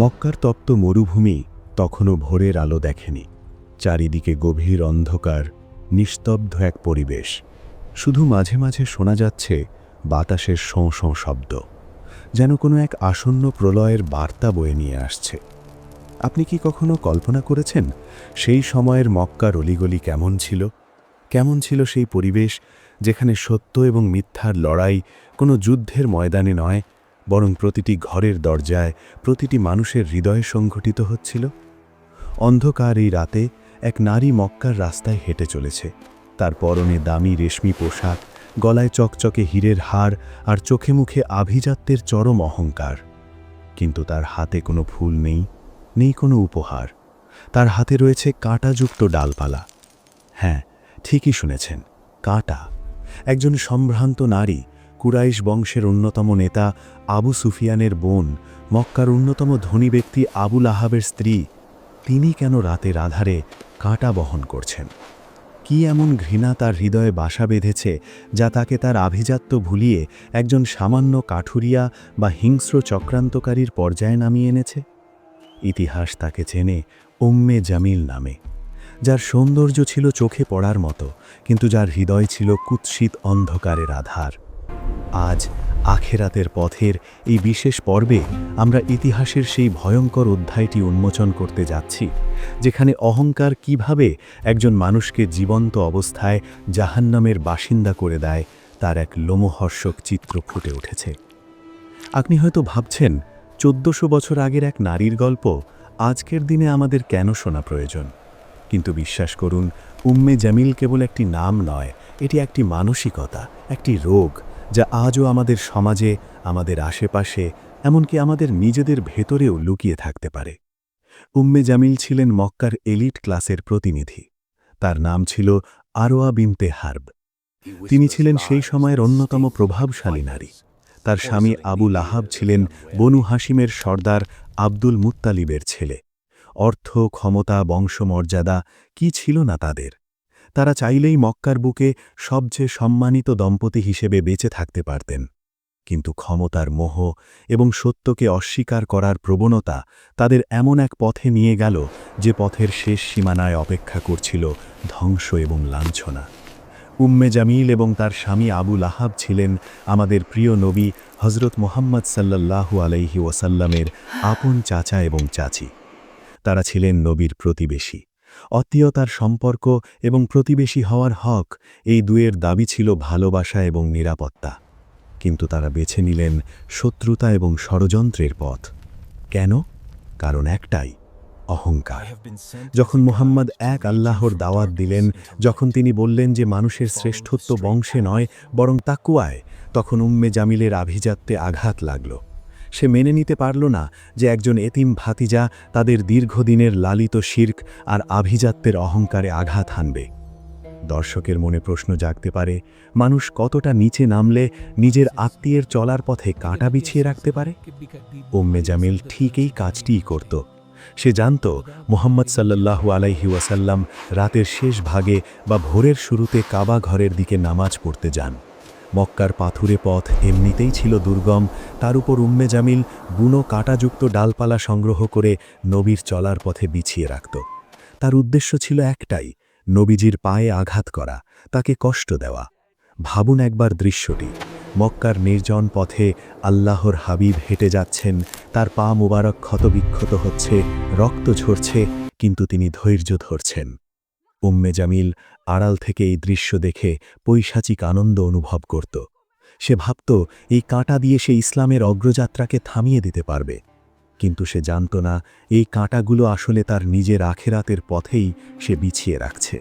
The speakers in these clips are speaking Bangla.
মক্কার তপ্ত মরুভূমি তখনও ভোরের আলো দেখেনি। চারিদিকে গভীর অন্ধকার, নিস্তব্ধ এক পরিবেশ। শুধু মাঝে মাঝে শোনা যাচ্ছে বাতাসের শোঁ শোঁ শব্দ, যেন কোনো এক আসন্ন প্রলয়ের বার্তা বয়ে নিয়ে আসছে। আপনি কি কখনো কল্পনা করেছেন সেই সময়ের মক্কার অলিগলি কেমন ছিল? কেমন ছিল সেই পরিবেশ যেখানে সত্য এবং মিথ্যার লড়াই কোনো যুদ্ধের ময়দানে নয় বরং প্রতিটি ঘরের দরজায় প্রতিটি মানুষের হৃদয়ে সংঘটিত হচ্ছিল। অন্ধকার এই রাতে এক নারী মক্কার রাস্তায় হেঁটে চলেছে। তার পরনে দামি রেশমি পোশাক, গলায় চকচকে হীরের হার আর চোখে মুখে আভিজাত্যের চরম অহংকার। কিন্তু তার হাতে কোনো ফুল নেই নেই কোনো উপহার। তার হাতে রয়েছে কাঁটাযুক্ত ডালপালা। হ্যাঁ ঠিকই শুনেছেন, কাঁটা। একজন সম্ভ্রান্ত নারী, কুরাইশ বংশের অন্যতম নেতা আবু সুফিয়ানের বোন, মক্কার অন্যতম ধনী ব্যক্তি আবুল আহাবের স্ত্রী, তিনি কেন রাতের আধারে কাঁটা বহন করছেন? কি এমন ঘৃণা তার হৃদয়ে বাসা বেঁধেছে যা তাকে তার আভিজাত্য ভুলিয়ে একজন সামান্য কাঠুরিয়া বা হিংস্র চক্রান্তকারীর পর্যায়ে নামিয়ে এনেছে? ইতিহাস তাকে চেনে উম্মে জামিল নামে, যার সৌন্দর্য ছিল চোখে পড়ার মতো, কিন্তু যার হৃদয় ছিল কুৎসিত অন্ধকারের আধার। আজ আখেরাতের পথের এই বিশেষ পর্বে আমরা ইতিহাসের সেই ভয়ঙ্কর অধ্যায়টি উন্মোচন করতে যাচ্ছি, যেখানে অহংকার কীভাবে একজন মানুষকে জীবন্ত অবস্থায় জাহান্নামের বাসিন্দা করে দেয়, তার এক লোমহর্ষক চিত্র ফুটে উঠেছে। আপনি হয়তো ভাবছেন, চোদ্দশো বছর আগের এক নারীর গল্প আজকের দিনে আমাদের কেন শোনা প্রয়োজন? কিন্তু বিশ্বাস করুন, উম্মে জামিল কেবল একটি নাম নয়, এটি একটি মানসিকতা, একটি রোগ যা আজও আমাদের সমাজে, আমাদের আশেপাশে, এমনকি আমাদের নিজেদের ভেতরেও লুকিয়ে থাকতে পারে। উম্মে জামিল ছিলেন মক্কার এলিট ক্লাসের প্রতিনিধি। তার নাম ছিল আরোয়া বিনতে হার্ব। তিনি ছিলেন সেই সময়ের অন্যতম প্রভাবশালী নারী। তার স্বামী আবু লাহাব ছিলেন বনু হাসিমের সর্দার আব্দুল মুত্তালিবের ছেলে। অর্থ, ক্ষমতা, বংশমর্যাদা, কি ছিল না তাদের? তারা চাইলেই মক্কার বুকে সবচেয়ে সম্মানিত দম্পতি হিসেবে বেঁচে থাকতে পারতেন। কিন্তু ক্ষমতার মোহ এবং সত্যকে অস্বীকার করার প্রবণতা তাদের এমন এক পথে নিয়ে গেল যে পথের শেষ সীমানায় অপেক্ষা করছিল ধ্বংস এবং লাঞ্ছনা। উম্মে জামিল এবং তার স্বামী আবু লাহাব ছিলেন আমাদের প্রিয় নবী হজরত মোহাম্মদ সাল্লাল্লাহু আলাইহি ওয়াসাল্লামের আপন চাচা এবং চাচি। তারা ছিলেন নবীর প্রতিবেশী। আত্মীয়তার সম্পর্ক এবং প্রতিবেশী হওয়ার হক এই দুয়ের দাবি ছিল ভালোবাসা এবং নিরাপত্তা। কিন্তু তারা বেছে নিলেন শত্রুতা এবং ষড়যন্ত্রের পথ। কেন? কারণ একটাই, অহংকার। যখন মুহাম্মদ এক আল্লাহর দাওয়াত দিলেন, যখন তিনি বললেন যে মানুষের শ্রেষ্ঠত্ব বংশে নয়, বরং তাকুয়ায়, তখন উম্মে জামিলের আভিজাত্যে আঘাত লাগল। সে মেনে নিতে পারল না যে একজন এতিম ভাতিজা তাদের দীর্ঘদিনের লালিত শির্ক আর আভিজাত্যের অহংকারে আঘাত হানবে। দর্শকের মনে প্রশ্ন জাগতে পারে, মানুষ কতটা নিচে নামলে নিজের আত্মীয়ের চলার পথে কাঁটা বিছিয়ে রাখতে পারে? উম্মে জামিল ঠিক এই কাজটিই করত। সে জানত মোহাম্মদ সাল্লাল্লাহু আলাইহি ওয়াসাল্লাম রাতের শেষ ভাগে বা ভোরের শুরুতে কাবা ঘরের দিকে নামাজ পড়তে যান। মক্কার পাথুরে পথ এমনিতেই ছিল দুর্গম, তার উপর উম্মে জামিল বুনো কাঁটাযুক্ত ডালপালা সংগ্রহ করে নবীর চলার পথে বিছিয়ে রাখত। তার উদ্দেশ্য ছিল একটাই, নবীজির পায়ে আঘাত করা, তাকে কষ্ট দেওয়া। ভাবুন একবার দৃশ্যটি, মক্কার নির্জন পথে আল্লাহর হাবিব হেঁটে যাচ্ছেন, তার পা মুবারক ক্ষতবিক্ষত হচ্ছে, রক্ত ঝরছে, কিন্তু তিনি ধৈর্য ধরছেন। উম্মে জামিল আড়াল থেকে এই দৃশ্য দেখে পৈশাচিক আনন্দ অনুভব করত। সে ভাবত, এই কাঁটা দিয়ে সে ইসলামের অগ্রযাত্রাকে থামিয়ে দিতে পারবে। কিন্তু সে জানত না, এই কাঁটাগুলো আসলে তার নিজের আখেরাতের পথেই সে বিছিয়ে রাখছে।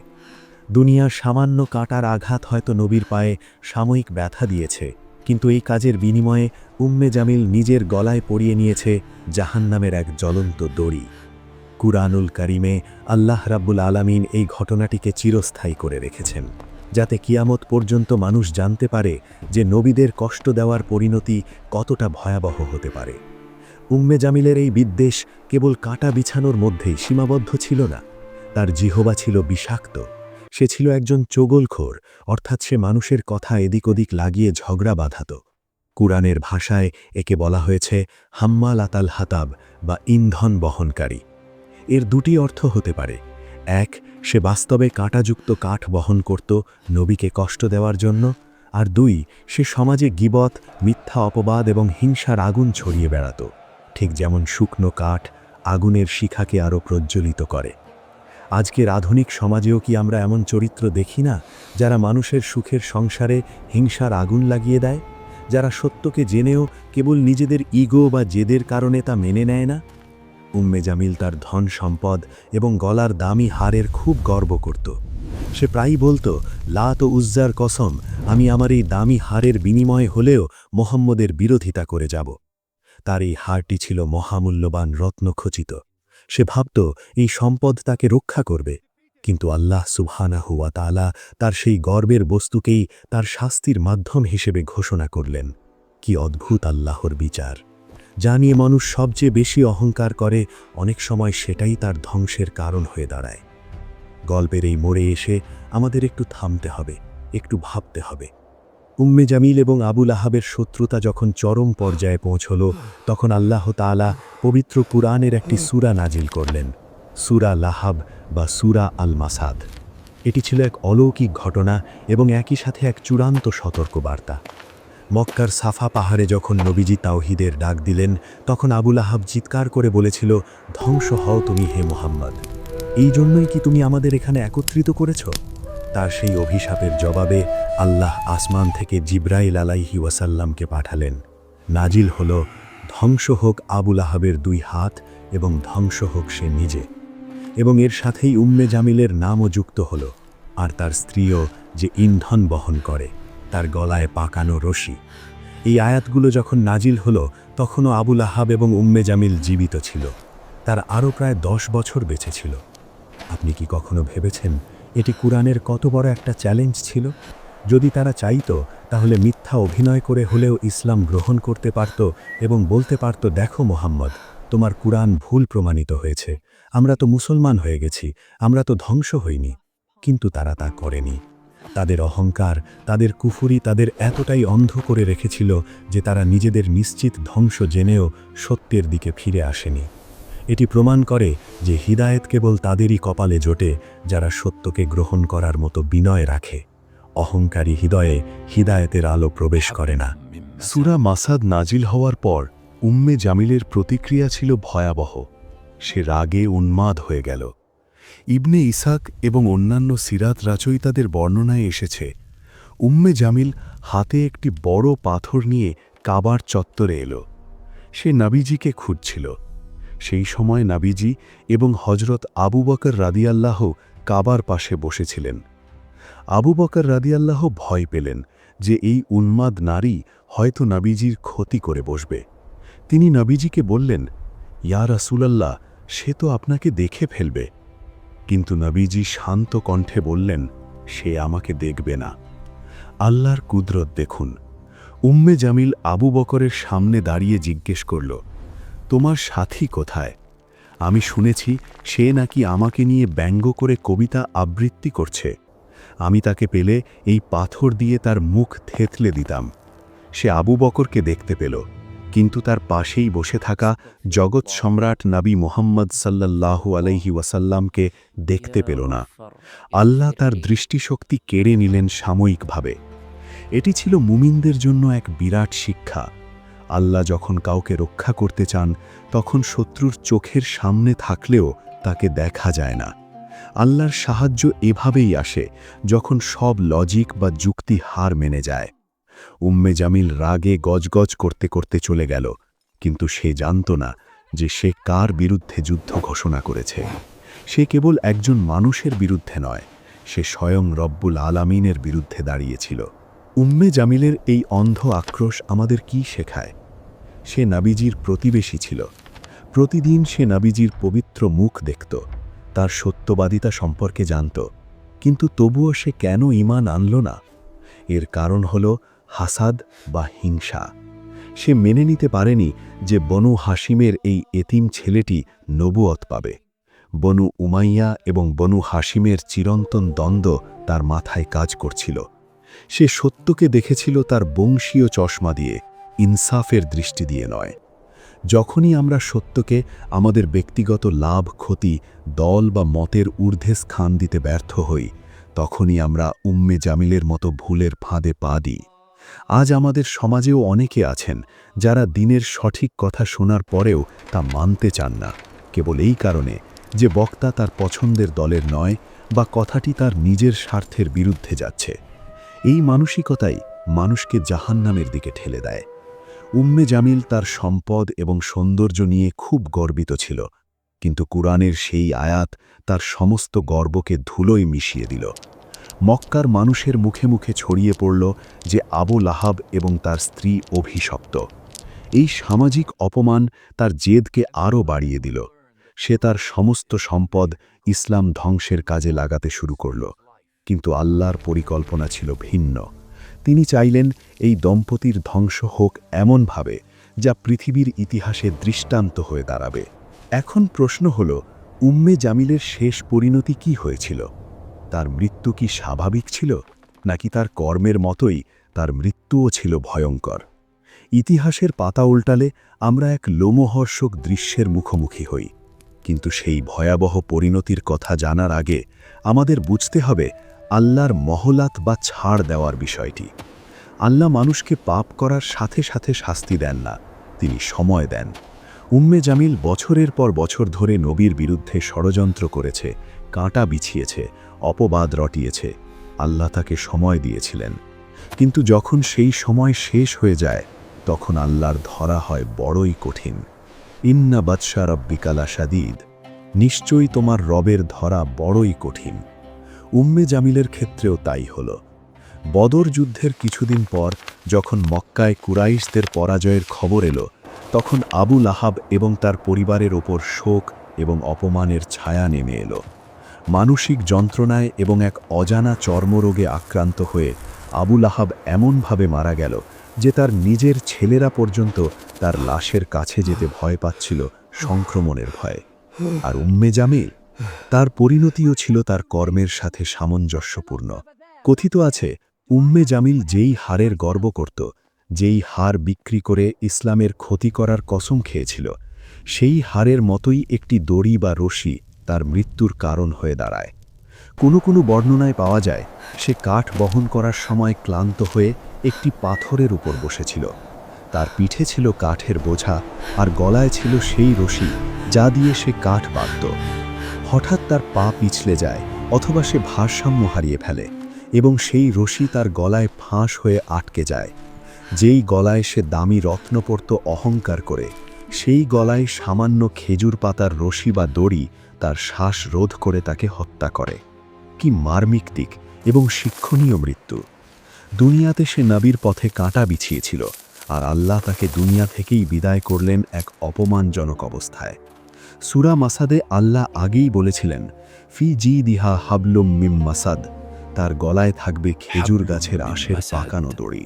দুনিয়ার সামান্য কাঁটার আঘাত হয়তো নবীর পায়ে সাময়িক ব্যথা দিয়েছে, কিন্তু এই কাজের বিনিময়ে উম্মে জামিল নিজের গলায় পরিয়ে নিয়েছে জাহান্নামের এক জ্বলন্ত দড়ি। কুরআনুল কারিমে আল্লাহ রাব্বুল আলামিন এই ঘটনাটিকে চিরস্থায়ী করে রেখেছেন, যাতে কিয়ামত পর্যন্ত মানুষ জানতে পারে যে নবীদের কষ্ট দেওয়ার পরিণতি কতটা ভয়াবহ হতে পারে। উম্মে জামিলের এই বিদ্বেষ কেবল কাটা বিছানোর মধ্যেই সীমাবদ্ধ ছিল না, তার জিহবা ছিল বিষাক্ত, সে ছিল একজন চোগলখোর, অর্থাৎ সে মানুষের কথা এদিক ওদিক লাগিয়ে ঝগড়া বাঁধাত। কুরআনের ভাষায় একে বলা হয়েছে হাম্মাল আতাল হাতাব বা ইন্ধন বহনকারী। এর দুটি অর্থ হতে পারে। এক, সে বাস্তবে কাঁটাযুক্ত কাঠ বহন করত নবীকে কষ্ট দেওয়ার জন্য। আর দুই, সে সমাজে গিবত, মিথ্যা অপবাদ এবং হিংসার আগুন ছড়িয়ে বেড়াত। ঠিক যেমন শুকনো কাঠ আগুনের শিখাকে আরও প্রজ্বলিত করে। আজকের আধুনিক সমাজেও কি আমরা এমন চরিত্র দেখি না, যারা মানুষের সুখের সংসারে হিংসার আগুন লাগিয়ে দেয়? যারা সত্যকে জেনেও কেবল নিজেদের ইগো বা জেদের কারণে তা মেনে নেয় না? উম্মে জামিল তার ধন সম্পদ এবং গলার দামি হারের খুব গর্ব করত। সে প্রায়ই বলতো লাত ও উজ্জার কসম, আমি আমার এই দামি হারের বিনিময়ে হলেও মোহাম্মদের বিরোধিতা করে যাব। তার এই হারটি ছিল মহামূল্যবান রত্নখচিত সে ভাবত, এই সম্পদ তাকে রক্ষা করবে। কিন্তু আল্লাহ সুবহানাহু ওয়া তাআলা তার সেই গর্বের বস্তুকেই তার শাস্তির মাধ্যম হিসেবে ঘোষণা করলেন। কি অদ্ভুত আল্লাহর বিচার! যা নিয়ে মানুষ সবচেয়ে বেশি অহংকার করে, অনেক সময় সেটাই তার ধ্বংসের কারণ হয়ে দাঁড়ায়। গল্পের এই মোড়ে এসে আমাদের একটু থামতে হবে, একটু ভাবতে হবে। উম্মে জামিল এবং আবুল আহাবের শত্রুতা যখন চরম পর্যায়ে পৌঁছল, তখন আল্লাহ তাআলা পবিত্র কুরআনের একটি সুরা নাজিল করলেন, সুরা লাহাব বা সূরা আল মাসাদ এটি ছিল এক অলৌকিক ঘটনা এবং একই সাথে এক চূড়ান্ত সতর্কবার্তা। মক্কার সাফা পাহাড়ে যখন নবীজি তাওহিদের ডাক দিলেন, তখন আবুল আহাব চিৎকার করে বলেছিল, ধ্বংস হও তুমি হে মোহাম্মদ। এই জন্যই কি তুমি আমাদের এখানে একত্রিত করেছ? তার সেই অভিশাপের জবাবে আল্লাহ আসমান থেকে জিব্রাইল আলাইহি ওয়াসাল্লামকে পাঠালেন। নাজিল হল, ধ্বংস হোক আবুল আহাবের দুই হাত এবং ধ্বংস হোক সে নিজে। এবং এর সাথেই উম্মে জামিলের নামও যুক্ত হল, আর তার স্ত্রীও যে ইন্ধন বহন করে। তার গলায় পাকানো রশি। এই আয়াতগুলো যখন নাজিল হলো, তখনও আবুল আহাব এবং উম্মে জামিল জীবিত ছিল। তার আরও প্রায় দশ বছর বেঁচে ছিল। আপনি কি কখনো ভেবেছেন এটি কুরআনের কত বড় একটা চ্যালেঞ্জ ছিল? যদি তারা চাইত, তাহলে মিথ্যা অভিনয় করে হলেও ইসলাম গ্রহণ করতে পারত এবং বলতে পারত, দেখো মোহাম্মদ, তোমার কুরআন ভুল প্রমাণিত হয়েছে। আমরা তো মুসলমান হয়ে গেছি, আমরা তো ধ্বংস হইনি। কিন্তু তারা তা করেনি। তাদের অহংকার, তাদের কুফুরি তাদের এতটাই অন্ধ করে রেখেছিল যে তারা নিজেদের নিশ্চিত ধ্বংস জেনেও সত্যের দিকে ফিরে আসেনি। এটি প্রমাণ করে যে হিদায়েত কেবল তাদেরই কপালে জোটে, যারা সত্যকে গ্রহণ করার মতো বিনয় রাখে। অহংকারী হৃদয়ে হিদায়েতের আলো প্রবেশ করে না। সুরা মাসাদ নাজিল হওয়ার পর উম্মে জামিলের প্রতিক্রিয়া ছিল ভয়াবহ। সে রাগে উন্মাদ হয়ে গেল। ইবনে ইসাক এবং অন্যান্য সিরাত রাচয়িতাদের বর্ণনায় এসেছে, উম্মে জামিল হাতে একটি বড় পাথর নিয়ে কাবার চত্বরে এলো। সে নাবিজিকে খুঁজছিল। সেই সময় নাবিজি এবং হজরত আবু বকর রাদিয়াল্লাহ কাবার পাশে বসেছিলেন। আবু বকর রাদিয়াল্লাহ ভয় পেলেন যে এই উন্মাদ নারী হয়তো নাবিজির ক্ষতি করে বসবে। তিনি নাবিজিকে বললেন, ইয়া রাসুলাল্লাহ, সে তো আপনাকে দেখে ফেলবে। কিন্তু নবীজি শান্ত কণ্ঠে বললেন, সে আমাকে দেখবে না। আল্লাহর কুদরত দেখুন। উম্মে জামিল আবু বকরের সামনে দাঁড়িয়ে জিজ্ঞেস করল, তোমার সাথী কোথায়? আমি শুনেছি সে নাকি আমাকে নিয়ে ব্যঙ্গ করে কবিতা আবৃত্তি করছে। আমি তাকে পেলে এই পাথর দিয়ে তার মুখ থেতলে দিতাম। সে আবু বকরকে দেখতে পেল। কিন্তু তার পাশেই বসে থাকা জগৎ সম্রাট নাবী মোহাম্মদ সাল্লাল্লাহু আলাইহি ওয়াসাল্লামকে দেখতে পেল না। আল্লাহ তার দৃষ্টিশক্তি কেড়ে নিলেন সাময়িকভাবে। এটি ছিল মুমিনদের জন্য এক বিরাট শিক্ষা। আল্লাহ যখন কাউকে রক্ষা করতে চান, তখন শত্রুর চোখের সামনে থাকলেও তাকে দেখা যায় না। আল্লাহর সাহায্য এভাবেই আসে যখন সব লজিক বা যুক্তি হার মেনে যায়। উম্মে জামিল রাগে গজগজ করতে করতে চলে গেল, কিন্তু সে জানত না যে সে কার বিরুদ্ধে যুদ্ধ ঘোষণা করেছে। সে কেবল একজন মানুষের বিরুদ্ধে নয়, সে স্বয়ং রব্বুল আলামিনের বিরুদ্ধে দাঁড়িয়েছিল। উম্মে জামিলের এই অন্ধ আক্রোশ আমাদের কি শেখায়? সে নাবিজির প্রতিবেশী ছিল। প্রতিদিন সে নাবিজির পবিত্র মুখ দেখত, তার সত্যবাদিতা সম্পর্কে জানত, কিন্তু তবুও সে কেন ইমান আনল না? এর কারণ হল হাসাদ বা হিংসা। সে মেনে নিতে পারেনি যে বনু হাসিমের এই এতিম ছেলেটি নবুয়ত পাবে। বনু উমাইয়া এবং বনু হাসিমের চিরন্তন দ্বন্দ্ব তার মাথায় কাজ করছিল। সে সত্যকে দেখেছিল তার বংশীয় চশমা দিয়ে, ইনসাফের দৃষ্টি দিয়ে নয়। যখনই আমরা সত্যকে, আমাদের ব্যক্তিগত লাভ, ক্ষতি, দল বা মতের ঊর্ধ্বে স্থান দিতে ব্যর্থ হই, তখনই আমরা উম্মে জামিলের মতো ভুলের ফাঁদে পা দিই। আজ আমাদের সমাজেও অনেকে আছেন যারা দিনের সঠিক কথা শোনার পরেও তা মানতে চান না। কেবল এই কারণে যে বক্তা তার পছন্দের দলের নয় বা কথাটি তার নিজের স্বার্থের বিরুদ্ধে যাচ্ছে। এই মানসিকতাই মানুষকে জাহান্নামের দিকে ঠেলে দেয়। উম্মে জামিল তার সম্পদ এবং সৌন্দর্য নিয়ে খুব গর্বিত ছিল, কিন্তু কুরআনের সেই আয়াত তার সমস্ত গর্বকে ধুলোয় মিশিয়ে দিল। মক্কার মানুষের মুখে মুখে ছড়িয়ে পড়ল যে আবু লাহাব এবং তার স্ত্রী অভিশপ্ত। এই সামাজিক অপমান তার জেদকে আরও বাড়িয়ে দিল। সে তার সমস্ত সম্পদ ইসলাম ধ্বংসের কাজে লাগাতে শুরু করল। কিন্তু আল্লাহর পরিকল্পনা ছিল ভিন্ন। তিনি চাইলেন এই দম্পতির ধ্বংস হোক এমনভাবে, যা পৃথিবীর ইতিহাসে দৃষ্টান্ত হয়ে দাঁড়াবে। এখন প্রশ্ন হল, উম্মে জামিলের শেষ পরিণতি কি হয়েছিল? তার মৃত্যু কি স্বাভাবিক ছিল, নাকি তার কর্মের মতোই তার মৃত্যুও ছিল ভয়ঙ্কর? ইতিহাসের পাতা উল্টালে আমরা এক লোমহর্ষক দৃশ্যের মুখোমুখি হই। কিন্তু সেই ভয়াবহ পরিণতির কথা জানার আগে আমাদের বুঝতে হবে আল্লাহর মহলাত বা ছাড় দেওয়ার বিষয়টি। আল্লাহ মানুষকে পাপ করার সাথে সাথে শাস্তি দেন না, তিনি সময় দেন। উম্মে জামিল বছরের পর বছর ধরে নবীর বিরুদ্ধে ষড়যন্ত্র করেছে, কাঁটা বিছিয়েছে অপবাদ রটিয়েছে। আল্লাহ তাকে সময় দিয়েছিলেন। কিন্তু যখন সেই সময় শেষ হয়ে যায়, তখন আল্লাহর ধরা হয় বড়ই কঠিন। ইন্না বাদশা রব্বিকালা সাদিদ নিশ্চয়ই তোমার রবের ধরা বড়ই কঠিন। উম্মে জামিলের ক্ষেত্রেও তাই হল। বদর যুদ্ধের কিছুদিন পর যখন মক্কায় কুরাইশদের পরাজয়ের খবর এলো, তখন আবু লাহাব এবং তার পরিবারের ওপর শোক এবং অপমানের ছায়া নেমে এলো। মানসিক যন্ত্রণায় এবং এক অজানা চর্মরোগে আক্রান্ত হয়ে আবু লাহাব এমনভাবে মারা গেল যে তার নিজের ছেলেরা পর্যন্ত তার লাশের কাছে যেতে ভয় পাচ্ছিল সংক্রমণের ভয়ে। আর উম্মে জামিল, তার পরিণতিও ছিল তার কর্মের সাথে সামঞ্জস্যপূর্ণ। কথিত আছে, উম্মে জামিল যেই হারের গর্ব করত, যেই হার বিক্রি করে ইসলামের ক্ষতি করার কসম খেয়েছিল, সেই হারের মতোই একটি দড়ি বা রশি তার মৃত্যুর কারণ হয়ে দাঁড়ায়। কোনো কোনো বর্ণনায় পাওয়া যায়, সে কাঠ বহন করার সময় ক্লান্ত হয়ে একটি পাথরের উপর বসেছিল। তার পিঠে ছিল কাঠের বোঝা আর গলায় ছিল সেই রশি যা দিয়ে সে কাঠ বাঁধত। হঠাৎ তার পা পিছলে যায় অথবা সে ভারসাম্য হারিয়ে ফেলে এবং সেই রশি তার গলায় ফাঁস হয়ে আটকে যায়। যেই গলায় সে দামি রত্ন পড়ত অহংকার করে, সেই গলায় সামান্য খেজুর পাতার রশি বা দড়ি তার শ্বাস রোধ করে তাকে হত্যা করে। কি মার্মিক দিক এবং শিক্ষণীয় মৃত্যু। দুনিয়াতে সে নবীর পথে কাঁটা বিছিয়েছিল আর আল্লাহ তাকে দুনিয়া থেকেই বিদায় করলেন এক অপমানজনক অবস্থায়। সুরা মাসাদে আল্লাহ আগেই বলেছিলেন ফি জি দিহা হাবলুম মিম মাসাদ তার গলায় থাকবে খেজুর গাছের আশের পাকানো দড়ি।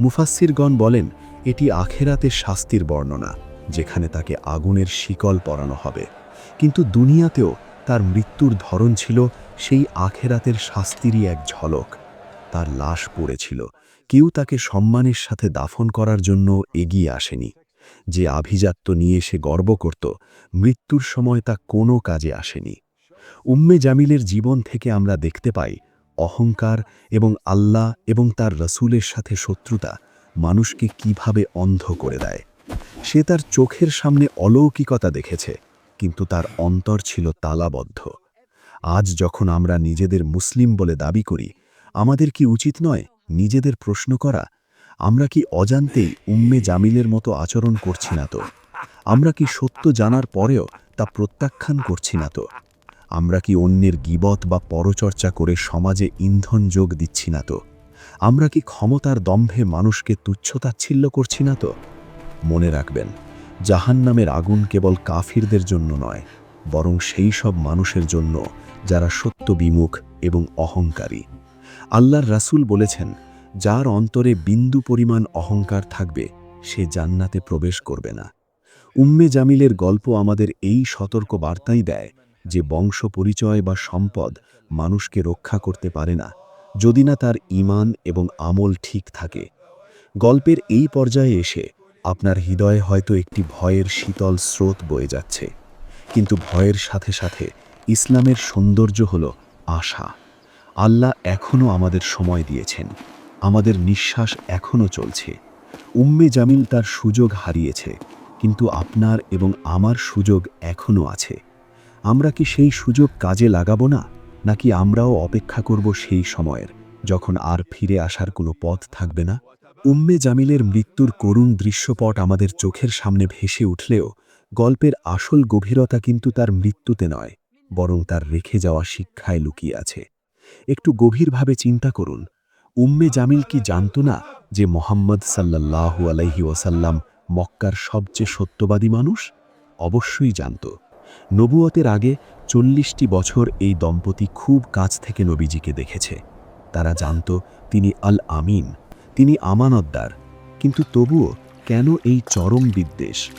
মুফাসিরগণ বলেন এটি আখেরাতে শাস্তির বর্ণনা যেখানে তাকে আগুনের শিকল পরানো হবে। কিন্তু দুনিয়াতেও তার মৃত্যুর ধরন ছিল সেই আখেরাতের শাস্তিরই এক ঝলক। তার লাশ পড়েছিল। কেউ তাকে সম্মানের সাথে দাফন করার জন্য এগিয়ে আসেনি। যে আভিজাত্য নিয়ে সে গর্ব করত, মৃত্যুর সময় তা কোনো কাজে আসেনি। উম্মে জামিলের জীবন থেকে আমরা দেখতে পাই, অহংকার এবং আল্লাহ এবং তার রসুলের সাথে শত্রুতা মানুষকে কীভাবে অন্ধ করে দেয়। সে তার চোখের সামনে অলৌকিকতা দেখেছে। কিন্তু তার অন্তর ছিল তালাবদ্ধ। আজ যখন আমরা নিজেদের মুসলিম বলে দাবি করি, আমাদের কি উচিত নয় নিজেদের প্রশ্ন করা? আমরা কি অজান্তেই উম্মে জামিলের মতো আচরণ করছি না তো? আমরা কি সত্য জানার পরেও তা প্রত্যাখ্যান করছি না তো? আমরা কি অন্যের গিবত বা পরচর্চা করে সমাজে ইন্ধন যোগ দিচ্ছি না তো? আমরা কি ক্ষমতার দম্ভে মানুষকে তুচ্ছতাচ্ছিল্য করছি না তো? মনে রাখবেন জাহান্নামের আগুন কেবল কাফিরদের জন্য নয়, বরং সেই সব মানুষের জন্য যারা সত্য বিমুখ এবং অহংকারী। আল্লাহর রাসূল বলেছেন, যার অন্তরে বিন্দু পরিমাণ অহংকার থাকবে, সে জান্নাতে প্রবেশ করবে না। উম্মে জামিলের গল্প আমাদের এই সতর্ক বার্তাই দেয় যে বংশ পরিচয় বা সম্পদ মানুষকে রক্ষা করতে পারে না, যদি না তার ইমান এবং আমল ঠিক থাকে। গল্পের এই পর্যায়ে এসে আপনার হৃদয়ে হয়তো একটি ভয়ের শীতল স্রোত বয়ে যাচ্ছে। কিন্তু ভয়ের সাথে সাথে ইসলামের সৌন্দর্য হল আশা। আল্লাহ এখনও আমাদের সময় দিয়েছেন। আমাদের নিঃশ্বাস এখনও চলছে। উম্মে জামিল তার সুযোগ হারিয়েছে, কিন্তু আপনার এবং আমার সুযোগ এখনও আছে। আমরা কি সেই সুযোগ কাজে লাগাবো না, নাকি আমরাও অপেক্ষা করব সেই সময়ের, যখন আর ফিরে আসার কোনো পথ থাকবে না? উম্মে জামিলের মৃত্যুর করুণ দৃশ্যপট আমাদের চোখের সামনে ভেসে উঠলেও গল্পের আসল গভীরতা কিন্তু তার মৃত্যুতে নয়, বরং তার রেখে যাওয়া শিক্ষায় লুকিয়ে আছে। একটু গভীরভাবে চিন্তা করুন, উম্মে জামিল কি জানত না যে মোহাম্মদ সাল্লাল্লাহু আলাইহি ওয়াসাল্লাম মক্কার সবচেয়ে সত্যবাদী মানুষ? অবশ্যই জানত। নবুয়তের আগে চল্লিশটি বছর এই দম্পতি খুব কাছ থেকে নবীজিকে দেখেছে। তারা জানত তিনি আল আমিন তিনি আমানতদার। কিন্তু তবুও কেন এই চরম বিদ্বেষ?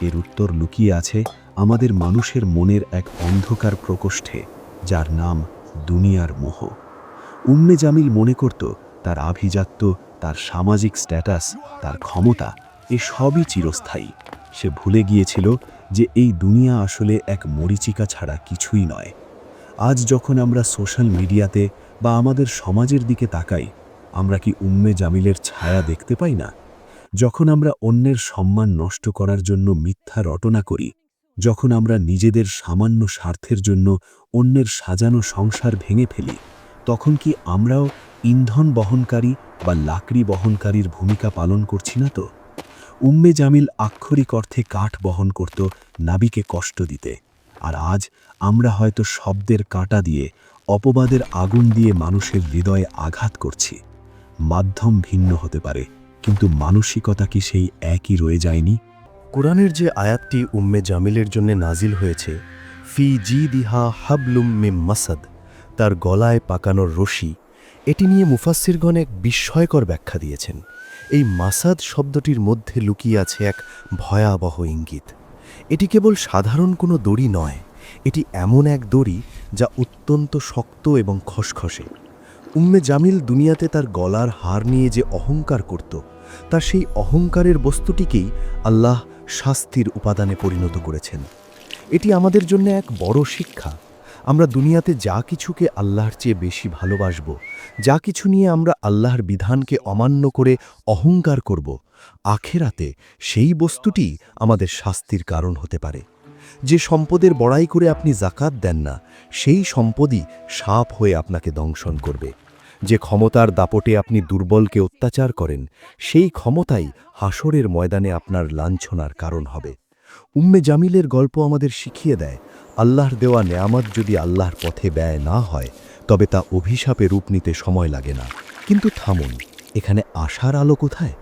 এর উত্তর লুকিয়ে আছে আমাদের মানুষের মনের এক অন্ধকার প্রকোষ্ঠে, যার নাম দুনিয়ার মোহ। উম্মে জামিল মনে করত তার আভিজাত্য, তার সামাজিক স্ট্যাটাস, তার ক্ষমতা, এ সবই চিরস্থায়ী। সে ভুলে গিয়েছিল যে এই দুনিয়া আসলে এক মরিচিকা ছাড়া কিছুই নয়। আজ যখন আমরা সোশ্যাল মিডিয়াতে বা আমাদের সমাজের দিকে তাকাই আমরা কি উম্মে জামিলের ছায়া দেখতে পাই না? যখন আমরা অন্যের সম্মান নষ্ট করার জন্য মিথ্যা রটনা করি, যখন আমরা নিজেদের সামান্য স্বার্থের জন্য অন্যের সাজানো সংসার ভেঙে ফেলি, তখন কি আমরাও ইন্ধন বহনকারী বা লাকড়ি বহনকারীর ভূমিকা পালন করছি না তো? উম্মে জামিল আক্ষরিক অর্থে কাঠ বহন করত নাবিকে কষ্ট দিতে, আর আজ আমরা হয়তো শব্দের কাঁটা দিয়ে, অপবাদের আগুন দিয়ে মানুষের হৃদয়ে আঘাত করছি। মাধ্যম ভিন্ন হতে পারে, কিন্তু মানসিকতা কি সেই একই রয়ে যায়নি? কোরআনের যে আয়াতটি উম্মে জামিলের জন্য নাজিল হয়েছে, ফি জি দিহা হাবলুম মাসাদ, তার গলায় পাকানোর রশি, এটি নিয়ে মুফাসিরগণ এক বিস্ময়কর ব্যাখ্যা দিয়েছেন। এই মাসাদ শব্দটির মধ্যে লুকিয়ে আছে এক ভয়াবহ ইঙ্গিত। এটি কেবল সাধারণ কোনো দড়ি নয়, এটি এমন এক দড়ি যা অত্যন্ত শক্ত এবং খসখসে। উম্মে জামিল দুনিয়াতে তার গলার হার নিয়ে যে অহংকার করত তার সেই অহংকারের বস্তুটিকেই আল্লাহ শাস্তির উপাদানে পরিণত করেছেন। এটি আমাদের জন্য এক বড় শিক্ষা। আমরা দুনিয়াতে যা কিছুকে আল্লাহর চেয়ে বেশি ভালোবাসব, যা কিছু নিয়ে আমরা আল্লাহর বিধানকে অমান্য করে অহংকার করব, আখেরাতে সেই বস্তুটি আমাদের শাস্তির কারণ হতে পারে। যে সম্পদের বড়াই করে আপনি জাকাত দেন না, সেই সম্পদই সাপ হয়ে আপনাকে দংশন করবে। যে ক্ষমতার দাপটে আপনি দুর্বলকে অত্যাচার করেন, সেই ক্ষমতাই হাসরের ময়দানে আপনার লাঞ্ছনার কারণ হবে। উম্মে জামিলের গল্প আমাদের শিখিয়ে দেয়, আল্লাহর দেওয়া নেয়ামত যদি আল্লাহর পথে ব্যয় না হয়, তবে তা অভিশাপে রূপ নিতে সময় লাগে না। কিন্তু থামুন, এখানে আশার আলো কোথায়?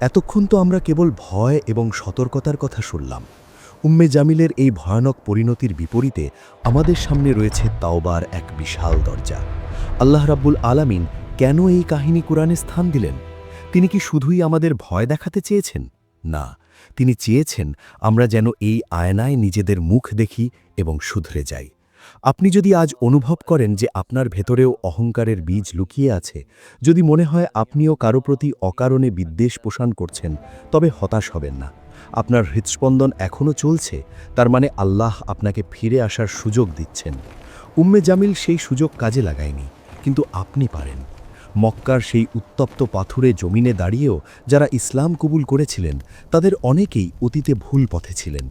এতক্ষণ তো আমরা কেবল ভয় এবং সতর্কতার কথা শুনলাম। উম্মে জামিলের এই ভয়ানক পরিণতির বিপরীতে আমাদের সামনে রয়েছে তাওবার এক বিশাল দরজা। আল্লাহ রাব্বুল আলামিন কেন এই কাহিনী কোরআনে স্থান দিলেন? তিনি কি শুধুই আমাদের ভয় দেখাতে চেয়েছেন? না, তিনি চেয়েছেন আমরা যেন এই আয়নায় নিজেদের মুখ দেখি এবং শুধরে যাই। আপনি যদি আজ অনুভব করেন যে আপনার ভেতরেও অহংকারের বীজ লুকিয়ে আছে, যদি মনে হয় আপনিও কারও প্রতি অকারণে বিদ্বেষ পোষণ করছেন, তবে হতাশ হবেন না। আপনার হৃৎস্পন্দন এখনও চলছে, তার মানে আল্লাহ আপনাকে ফিরে আসার সুযোগ দিচ্ছেন। উম্মে জামিল সেই সুযোগ কাজে লাগায়নি, কিন্তু আপনি পারেন। মক্কার সেই উত্তপ্ত পাথুরে জমিনে দাঁড়িয়েও যারা ইসলাম কবুল করেছিলেন, তাদের অনেকেই অতীতে ভুল পথে ছিলেন।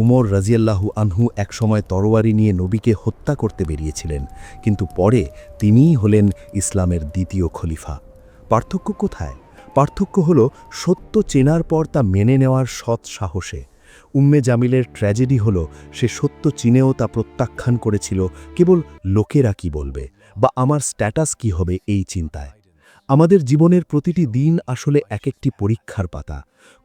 উমর রাজিয়াল্লাহু আনহু একসময় তরোয়ারি নিয়ে নবীকে হত্যা করতে বেরিয়েছিলেন, কিন্তু পরে তিনিই হলেন ইসলামের দ্বিতীয় খলিফা। পার্থক্য কোথায়? পার্থক্য হল সত্য চেনার পর তা মেনে নেওয়ার সৎ সাহসে। উম্মে জামিলের ট্র্যাজেডি হল সে সত্য চিনেও তা প্রত্যাখ্যান করেছিল, কেবল লোকেরা কি বলবে বা আমার স্ট্যাটাস কি হবে এই চিন্তায়। আমাদের জীবনের প্রতিটি দিন আসলে এক একটি পরীক্ষার পাতা।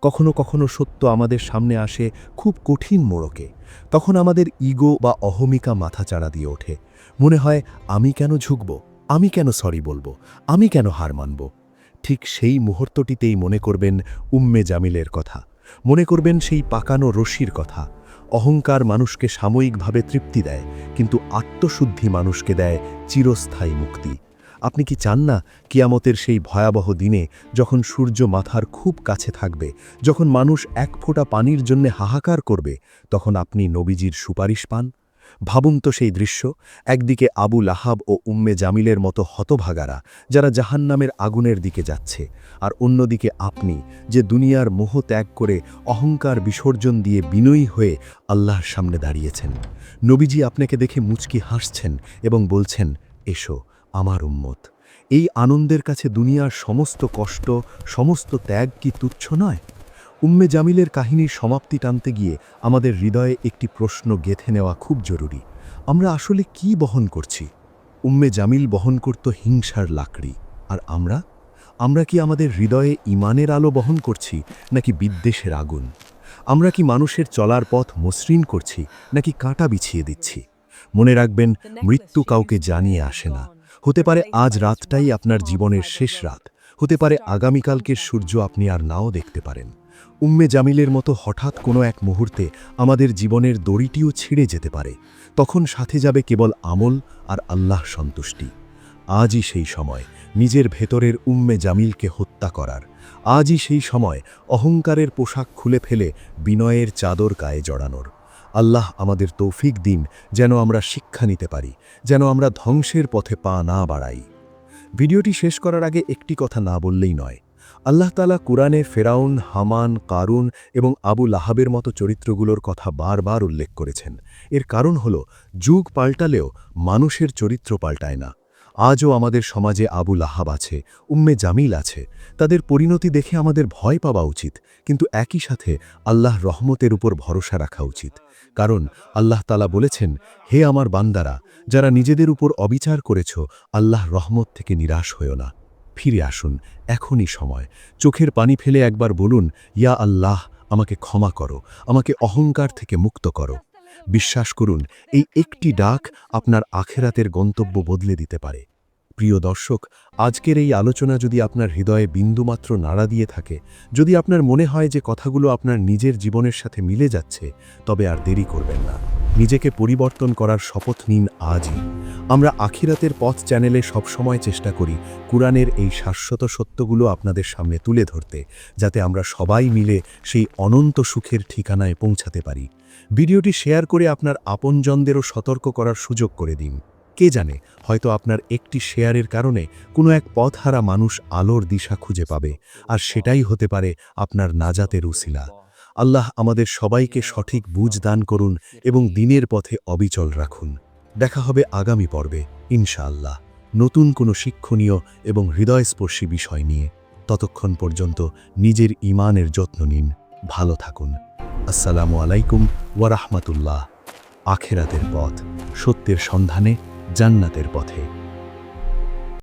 কখনো কখনো সত্য আমাদের সামনে আসে খুব কঠিন মোড়কে। তখন আমাদের ইগো বা অহমিকা মাথাচাড়া দিয়ে ওঠে। মনে হয়, আমি কেন ঝুঁকব? আমি কেন সরি বলব? আমি কেন হার মানব? ঠিক সেই মুহূর্তটিতেই মনে করবেন উম্মে জামিলের কথা। মনে করবেন সেই পাকানো রশির কথা। অহংকার মানুষকে সাময়িকভাবে তৃপ্তি দেয়, কিন্তু আত্মশুদ্ধি মানুষকে দেয় চিরস্থায়ী মুক্তি। আপনি কি চান না কিয়ামতের সেই ভয়াবহ দিনে যখন সূর্য মাথার খুব কাছে থাকবে, যখন মানুষ এক ফোঁটা পানির জন্য হাহাকার করবে, তখন আপনি নবীজির সুপারিশ পান? ভাবুন তো সেই দৃশ্য, একদিকে আবু লাহাব ও উম্মে জামিলের মতো হতভাগারা, যারা জাহান্নামের আগুনের দিকে যাচ্ছে, আর অন্যদিকে আপনি, যে দুনিয়ার মোহ ত্যাগ করে অহংকার বিসর্জন দিয়ে বিনয়ী হয়ে আল্লাহর সামনে দাঁড়িয়েছেন। নবীজি আপনাকে দেখে মুচকি হাসছেন এবং বলছেন, এসো, আমার উম্মত। এই আনন্দের কাছে দুনিয়ার সমস্ত কষ্ট, সমস্ত ত্যাগ কি তুচ্ছ নয়? উম্মে জামিলের কাহিনীর সমাপ্তি টানতে গিয়ে আমাদের হৃদয়ে একটি প্রশ্ন গেথে নেওয়া খুব জরুরি। আমরা আসলে কি বহন করছি? উম্মে জামিল বহন করত হিংসার লাকড়ি। আর আমরা? আমরা কি আমাদের হৃদয়ে ইমানের আলো বহন করছি, নাকি বিদ্বেষের আগুন? আমরা কি মানুষের চলার পথ মসৃণ করছি, নাকি কাঁটা বিছিয়ে দিচ্ছি? মনে রাখবেন, মৃত্যু কাউকে জানিয়ে আসে না। হতে পারে আজ রাতটাই আপনার জীবনের শেষ রাত। হতে পারে আগামীকালকের সূর্য আপনি আর নাও দেখতে পারেন। উম্মে জামিলের মতো হঠাৎ কোনো এক মুহূর্তে আমাদের জীবনের দড়িটিও ছিঁড়ে যেতে পারে। তখন সাথে যাবে কেবল আমল আর আল্লাহ সন্তুষ্টি। আজই সেই সময় নিজের ভেতরের উম্মে জামিলকে হত্যা করার। আজই সেই সময় অহংকারের পোশাক খুলে ফেলে বিনয়ের চাদর গায়ে জড়ানোর। আল্লাহ আমাদের তৌফিক দিন যেন আমরা শিক্ষা নিতে পারি, যেন আমরা ধ্বংসের পথে পা না বাড়াই। ভিডিওটি শেষ করার আগে একটি কথা না বললেই নয় আল্লাহ তালা কুরআনে ফেরাউন, হামান, কারুন এবং আবু লাহাবের মতো চরিত্রগুলোর কথা বারবার উল্লেখ করেছেন। এর কারণ হল, যুগ পাল্টালেও মানুষের চরিত্র পাল্টায় না। আজও আমাদের সমাজে আবু লাহাব আছে, উম্মে জামিল আছে, তাদের পরিণতি দেখে আমাদের ভয় পাওয়া উচিত, কিন্তু একই সাথে আল্লাহ রহমতের উপর ভরসা রাখা উচিত। কারণ আল্লাহ তালা বলেছেন, হে আমার বান্দারা, যারা নিজেদের উপর অবিচার করেছ আল্লাহ রহমত থেকে নিরাশ হয়েও না। ফিরে আসুন, এখনই সময়। চোখের পানি ফেলে একবার বলুন, ইয়া আল্লাহ, আমাকে ক্ষমা করো, আমাকে অহংকার থেকে মুক্ত করো। বিশ্বাস করুন, এই একটি ডাক আপনার আখেরাতের গন্তব্য বদলে দিতে পারে। প্রিয় দর্শক, আজকের এই আলোচনা যদি আপনার হৃদয়ে বিন্দুমাত্র নাড়া দিয়ে থাকে, যদি আপনার মনে হয় যে কথাগুলো আপনার নিজের জীবনের সাথে মিলে যাচ্ছে, তবে আর দেরি করবেন না। নিজেকে পরিবর্তন করার শপথ নিন আজই। আমরা আখিরাতের পথ চ্যানেলে সবসময় চেষ্টা করি কুরআনের এই শাশ্বত সত্যগুলো আপনাদের সামনে তুলে ধরতে, যাতে আমরা সবাই মিলে সেই অনন্ত সুখের ঠিকানায় পৌঁছাতে পারি। ভিডিওটি শেয়ার করে আপনার আপনজনদেরও সতর্ক করার সুযোগ করে দিন। কে জানে, হয়তো আপনার একটি শেয়ারের কারণে কোনো এক পথহারা মানুষ আলোর দিশা খুঁজে পাবে, আর সেটাই হতে পারে আপনার নাজাতের উসিলা। আল্লাহ আমাদের সবাইকে সঠিক বুঝ দান করুন এবং দিনের পথে অবিচল রাখুন। দেখা হবে আগামী পর্বে, ইনশাআল্লাহ। নতুন কোনো শিক্ষণীয় এবং হৃদয়স্পর্শী বিষয় নিয়ে। ততক্ষণ পর্যন্ত নিজের ইমানের যত্ন নিন। ভালো থাকুন। আসসালামু আলাইকুম ওয়ারাহমাতুল্লাহ আখেরাতের পথ, সত্যের সন্ধানে জান্নাতের পথে।